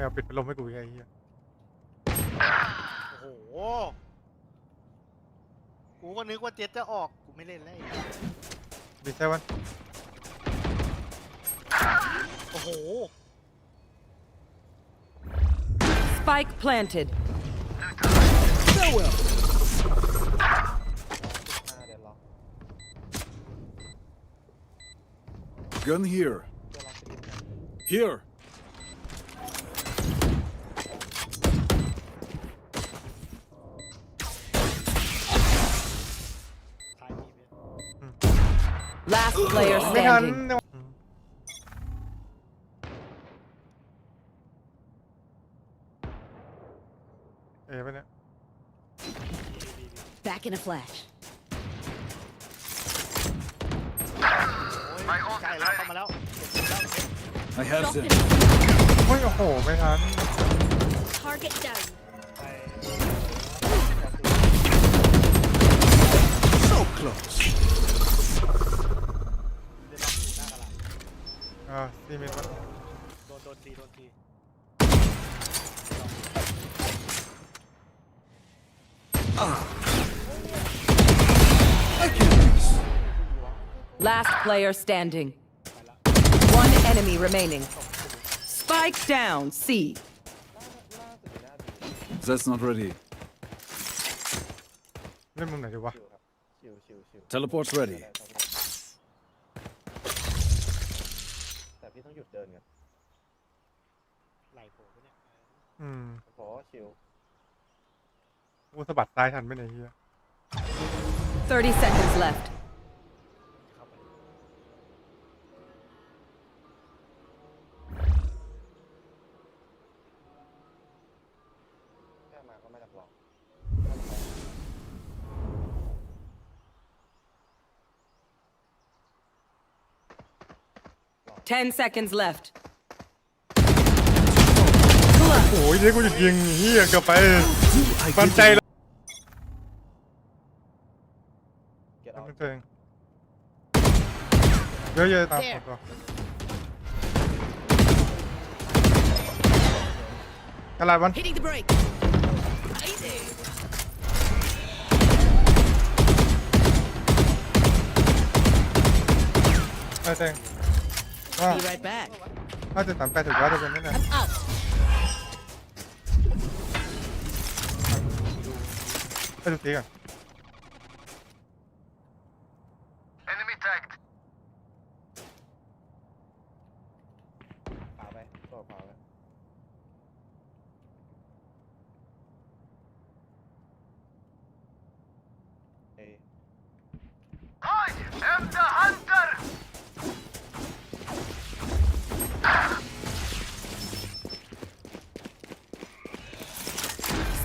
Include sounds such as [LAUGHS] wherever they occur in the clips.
ไม่เอาปิดพัดลมให้กูอีกไอ้เหี้ยโอ้โห กูก็นึกว่าเจ็ดจะออก กูไม่เล่นแล้วไอ้ดีใช่วันโอ้โห Spike planted. เดี๋ยวรอ Gun here. เดี๋ยวรอสกิล Here. player ไม่ทัน standing. เนี่ยอืมเอ๋ไปเนี่ย Back in a flash. โอ้ยใกล้แล้วเข้ามาแล้วเจ็บแล้วเจ็บ I have them. เฮ้ยโอ้โหไม่ทัน Target down. อ่าซีเมนต์วะ โดนโดนทีโดนที I can this. Last player standing. ไปละ One enemy remaining. Spike down. C. ล่าสุดอยู่หน้า That's not ready. เล่นมุมไหนดีวะ ชิวครับชิวชิวชิว Teleport's ready. ต่พี่ต้องหยุดเดินกันไหลโผล่ไปเนี่ยอืมขอชิวกูสะบัดซ้ายทันไหมเนี่ยไอ้เฮีย30 seconds left. 10 seconds left. โอ้ยเดี๋ยวกูจะยิงเฮียเกือบไป I มัน give ใจ you แล้ว เก็ตเอา มันเองเยอะๆตามตัวตลาดวัน Hitting the brake. Easy. ไอ้เต็ง ว่า Be right back. น่าจะสามแปดถึงร้อยเปอร์เซ็นต์นั่นแหละ I'm out. ไปดูสีก่อน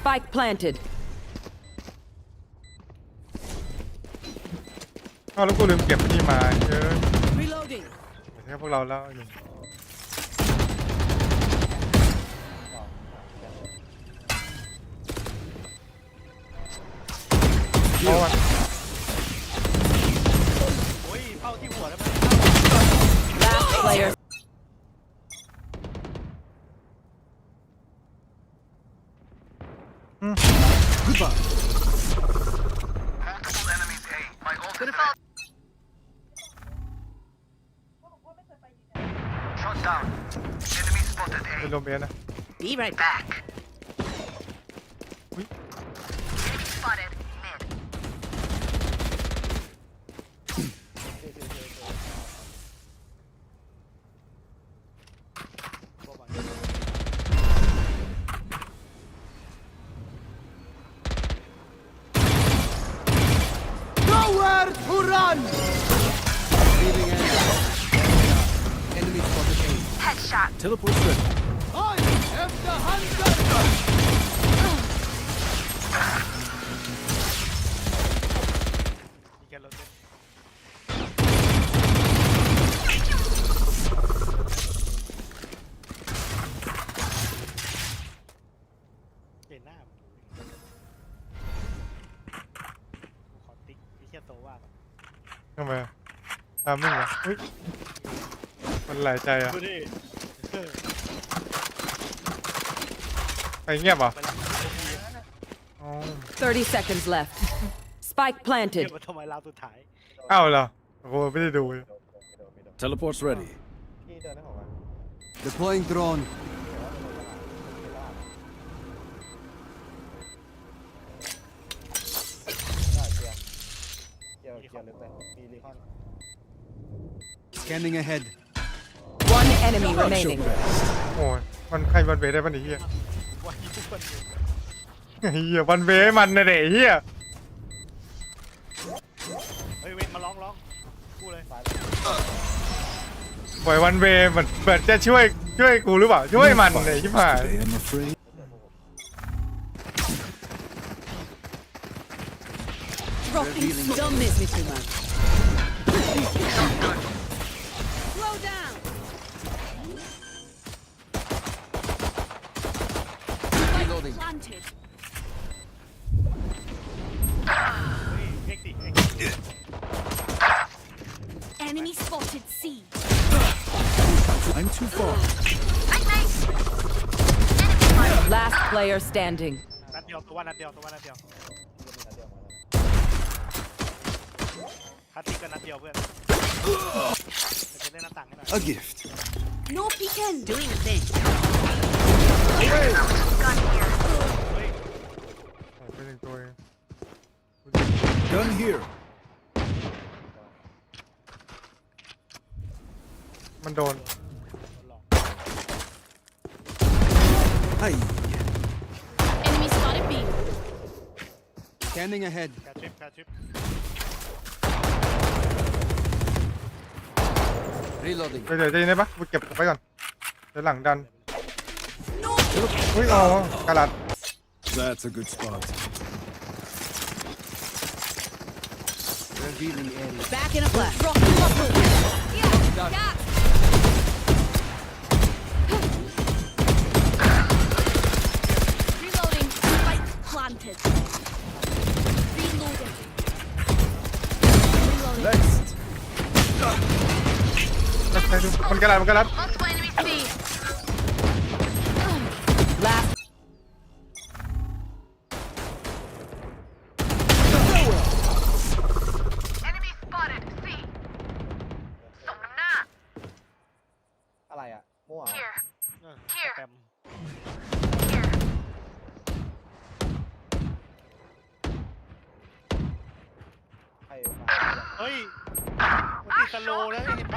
Spike planted. อ้าวแล้วกูลืมเก็บนี่มาเยอะ Reloading. แค่พวกเราแล้วไอ้หนุ่มต่อเอา Goodbye. Multiple enemies A. My ultimate. Shot down. Enemy spotted A. Be right back. Teleport's ready. I am the hunter! Come here. ตามมึงเหรออุ๊ยมันหลายใจอะ ดูดิ ใครเงียบเหรอ่ะ ไปแล้ว อ๋อ 30 seconds left. Spike เก็ planted. บมาทำไมราวสุดท้าย อ้าวเหรอโอ้โหไม่ได้ดูเลย ไม่โดนไม่โดนไม่โดน Teleport's ready. พี่เดินให้ผมมา Deploying drone. ได้เกียร์เกียร์เกียร์ลึกเลยมีรีคอน Scanning ahead. One enemy remaining. โอ้ยมันใครวันเวได้ปะเนี่ยเฮียวันนี้ทุกคนอยู่เฮียวันเวให้มันนะเด็เฮียเฮ้ยเวนมาร้องร้องพูดเลยปล่อยวันเวเหมือนเหมือนจะช่วยช่วยกูหรือเปล่าช่วยมันเลยชิบหาย Today, I'm afraid. Planted. เฮ้ยเอ็กซ์ดิเอ็กซ์ดิ Enemy spotted C. I'm too far. Last player standing. นัดเดียวตัวนัดเดียวตัวนัดเดียว มีนัดเดียวมาแล้วนะ คัดติ๊กกันนัดเดียวเพื่อนจะเล่นหน้าต่างให้หน่อย A gift. No peeking. Doing a thing. เฮ้ยโอ้เป็นหนึ่งตัวเอง Gun here. มันโดนหลอก Hi. Enemy spotted B. Scanning ahead. แคทชิปแคทชิป Reloading. เดี๋ยวเดี๋ยวใจเย็นได้ปะกูเก็บไปก่อนเดี๋ยวหลังดัน No. อุ้ยอ๋อกระลัด That's a good spot. Revealing area. Back in a flash. Dropping muscle. Yeah. Yeah. Reloading. Spike planted. Reloading. Reloading. Next. ใครดูมันกระลัดมันกระลัด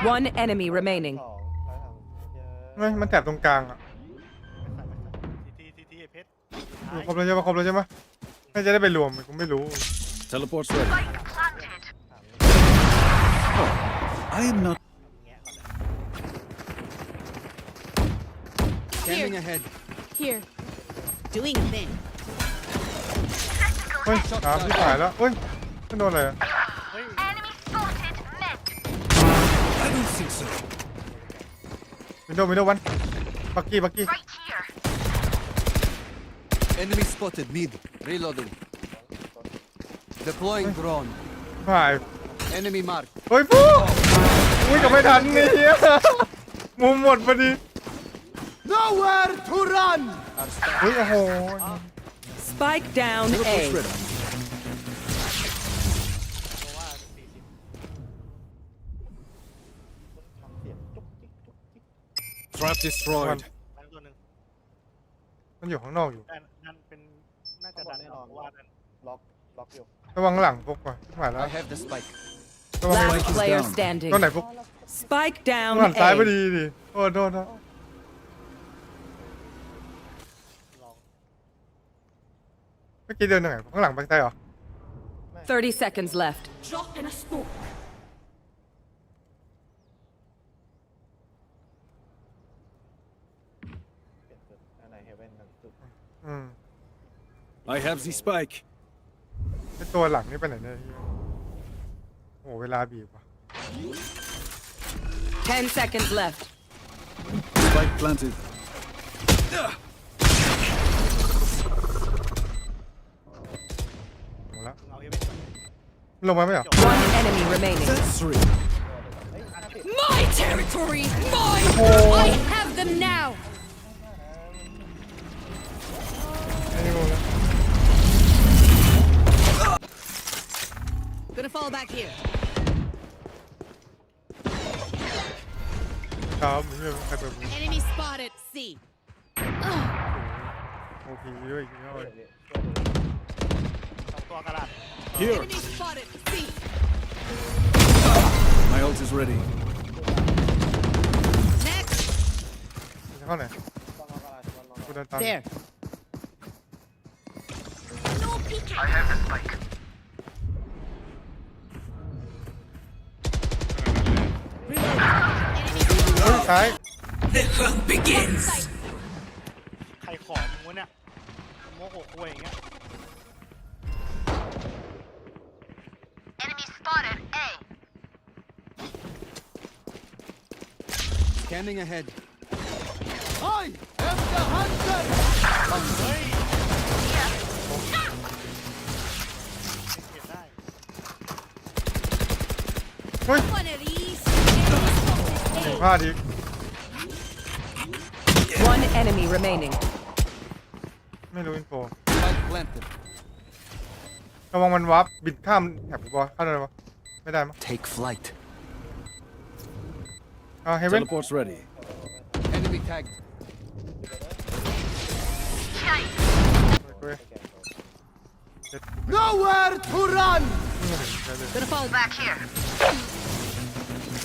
One enemy remaining. สองร้อยทางเยอะไม่มันแถบตรงกลางอะทีทีทีทีเพชรครบแล้วใช่ปะครบแล้วใช่ปะไม่จะได้ไปรวมกูไม่รู้ Teleport's ready. Spike planted. I am not. แงะก่อนเลย Scanning ahead. Here. Doing a thing. เฮ้ยสามที่หายแล้วเฮ้ยไม่โดนอะไรอะ วินโดว์วินโดว์วันบักกี้บักกี้ Right here. Enemy spotted. Mid. Reloading. Deploying drone. หาย Enemy mark. เฮ้ยฟูอุ้ยกับไม่ทันนี่เฮียมุมหมดพอดี [LAUGHS] Nowhere to run. Our staff. เฮ้ยโอ้โห Spike down Teleport's A. ready. Trap destroyed. นั่นตัวหนึ่งมันอยู่ข้างนอกอยู่นั่นนั่นเป็นน่าจะดันแน่นอนว่านั่นล็อกล็อกอยู่ระวังหลังพวกว่ะหายแล้ว I have the spike. ระวังหลัง Last player down. standing. ตัวไหนพวก Spike หั down นซ้ายพอ A. ดีดิโอ้โทษนะลองเมื่อกี้เดินยังไงข้างหลังไปใต้เหรอ30 seconds left. Drop in a smoke. I have the spike. ไอตัวหลังนี่ไปไหนเนี่ยเฮียโอ้โหเวลาบีบว่ะ 10 seconds left. Spike planted. หมดแล้ว เอาเอเวนก่อน ลงมาไหมเหรอ One enemy remaining. That's three. My territory. Mine. I have them now. Gonna fall back here. Calma, vai pra mim. Enemy spotted, C. Ouviu aí, olha. Toca. Here. Enemy spotted, C. My ult is ready. There. No. I have the spike. ฮ้ยซ้าย ใครขอมึงวะเนี่ยโมโหคุยอย่างเงี้ย Enemy spotted. A. Scanning ahead. I am the hunter. เฮ้ยเก็บได้ เฮ้ย One of these. ถึงพลาดอีก One enemy remaining. ไม่รู้อินโฟ Spike planted. ระวังมันวับบิดข้ามแถบกูบอลเข้าได้ปะไม่ได้มั้ง Take flight. อ่าเฮเว่น Teleport's ready. Enemy tagged. เว้ย Nowhere to run. นี่มาถึงใช่เลย Gonna fall Back here.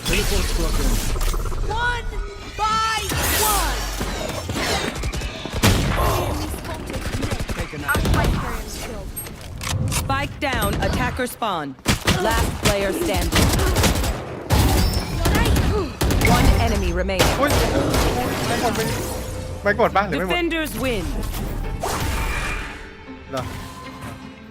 Teleport struck in. One by down. Attacker spawn. Last player standing. One enemy remaining. อุ้ยไม่หมดไปไม่กดปะหรือไม่หมด Defenders win. เหรอ